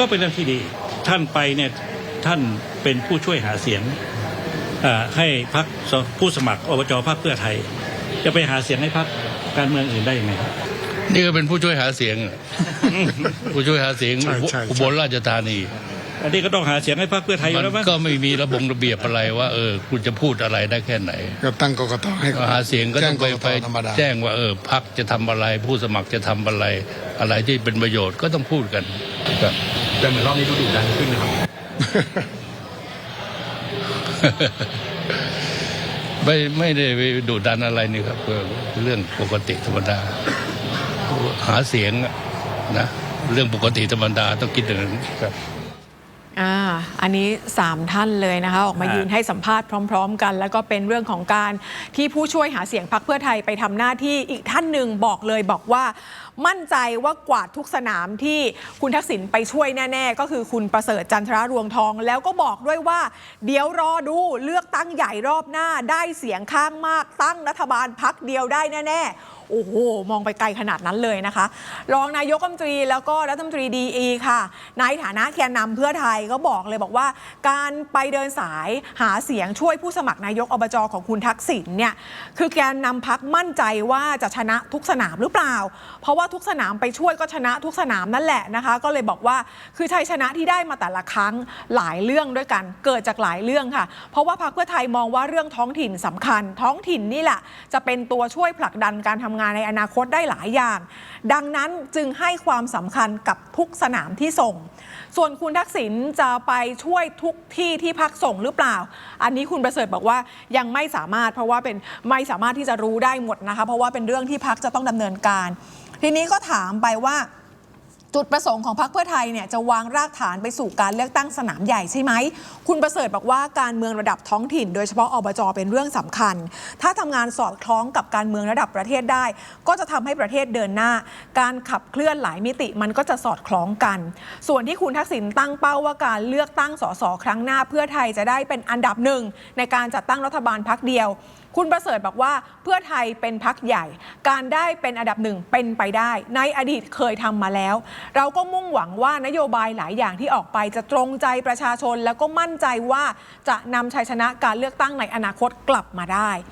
ก็เป็นเรื่องที่ดี ท่านไปเนี่ยท่านเป็นผู้ช่วยหาเสียงเอ่อให้พักผู้สมัครอบจพรรคเพื่อไทย จะไปหาเสียงให้พักการเมืองอื่นได้ยังไงครับนี่ก็เป็นผู้ช่วยหาเสียงอะผู้ช่วยหาเสียงใช่ใช่ใช่อุบลราชธานี อันนี้ก็ต้องหาเสียงให้พักเพื่อไทยอยู่มันแล้วมั้งก็ไม่มีระบงระเบียบอะไรว่าเออคุณจะพูดอะไรได้แค่ไหน ก็ตั้งกกตให้ก็หาเสียงก็ต้องไปแจ้กไปธรรมดาแจ้งว่าเออพักจะทำอะไร ผู้สมัครจะทำอะไร อะไรที่เป็นประโยชน์ก็ต้องพูดกันครับ แต่เหมือนรอบนี้ดูดุดันขึ้นนะครับ ไม่ไม่ได้ไปดุดันอะไรนี่ครับเรื่องปกติธรรมดา หาเสียงนะ เรื่องปกติธรรมดาต้องคิดอย่างนั้นครับ อ่าอันนี้ 3 ท่านเลยนะคะ ออกมาอ่ายืยืนให้สัมภาษณ์พร้อม ๆ กัน แล้วก็เป็นเรื่องของการที่ผู้ช่วยหาเสียงพักเพื่อไทยไปทำหน้าที่อีกท่านหนึ่งบอกเลยบอกว่า มั่นใจว่ากวาดทุกสนามที่คุณทักษิณไปช่วยแน่ ๆ ก็คือคุณประเสริฐจันทรารวงทอง แล้วก็บอกด้วยว่า เดี๋ยวรอดูเลือกตั้งใหญ่รอบหน้าได้เสียงข้างมากตั้งรัฐบาลพักเดียวได้แน่ ๆ โอ้โห มองไปไกลขนาดนั้นเลยนะคะ รองนายกรัฐมนตรีแล้วก็รัฐมนตรีดีอีค่ะ ในฐานะแกนนำเพื่อไทยก็บอกเลยบอกว่า การไปเดินสายหาเสียงช่วยผู้สมัครนายกอบจของคุณทักษิณเนี่ยคือแกนนำพักมั่นใจว่าจะชนะทุกสนามหรือเปล่า เพราะว่าทุกสนามไปช่วยก็ชนะทุกสนามนั่นแหละนะคะ ก็เลยบอกว่าคือชัยชนะที่ได้มาแต่ละครั้งหลายเรื่องด้วยกันเกิดจากหลายเรื่องค่ะ เพราะว่าพรรคเพื่อไทยมองว่าเรื่องท้องถิ่นสำคัญ ท้องถิ่นนี่แหละจะเป็นตัวช่วยผลักดันการทำงานในอนาคตได้หลายอย่าง ดังนั้นจึงให้ความสำคัญกับทุกสนามที่ส่ง ส่วนคุณทักษิณจะไปช่วยทุกที่ที่พักส่งหรือเปล่า อันนี้คุณประเสริฐบอกว่ายังไม่สามารถเพราะว่าเป็นไม่สามารถที่จะรู้ได้หมดนะคะ เพราะว่าเป็นเรื่องที่พักจะต้องดำเนินการ ทีนี้ก็ถามไปว่า จุดประสงค์ของพรรคเพื่อไทยเนี่ยจะวางรากฐานไปสู่การเลือกตั้งสนามใหญ่ใช่ไหม คุณประเสริฐบอกว่าการเมืองระดับท้องถิ่น โดยเฉพาะอบจเป็นเรื่องสำคัญ ถ้าทำงานสอดคล้องกับการเมืองระดับประเทศได้ ก็จะทำให้ประเทศเดินหน้า การขับเคลื่อนหลายมิติมันก็จะสอดคล้องกัน ส่วนที่คุณทักษิณตั้งเป้าว่าการเลือกตั้งสสครั้งหน้าเพื่อไทยจะได้เป็นอันดับหนึ่งในการจัดตั้งรัฐบาลพักเดียวคุณประเสริฐบอกว่าเพื่อไทยเป็นพักใหญ่ การได้เป็นอันดับหนึ่งเป็นไปได้ ในอดีตเคยทำมาแล้วเราก็มุ่งหวังว่านโยบายหลายอย่างที่ออกไปจะตรงใจประชาชน แล้วก็มั่นใจว่าจะนำชัยชนะการเลือกตั้งในอนาคตกลับมาได้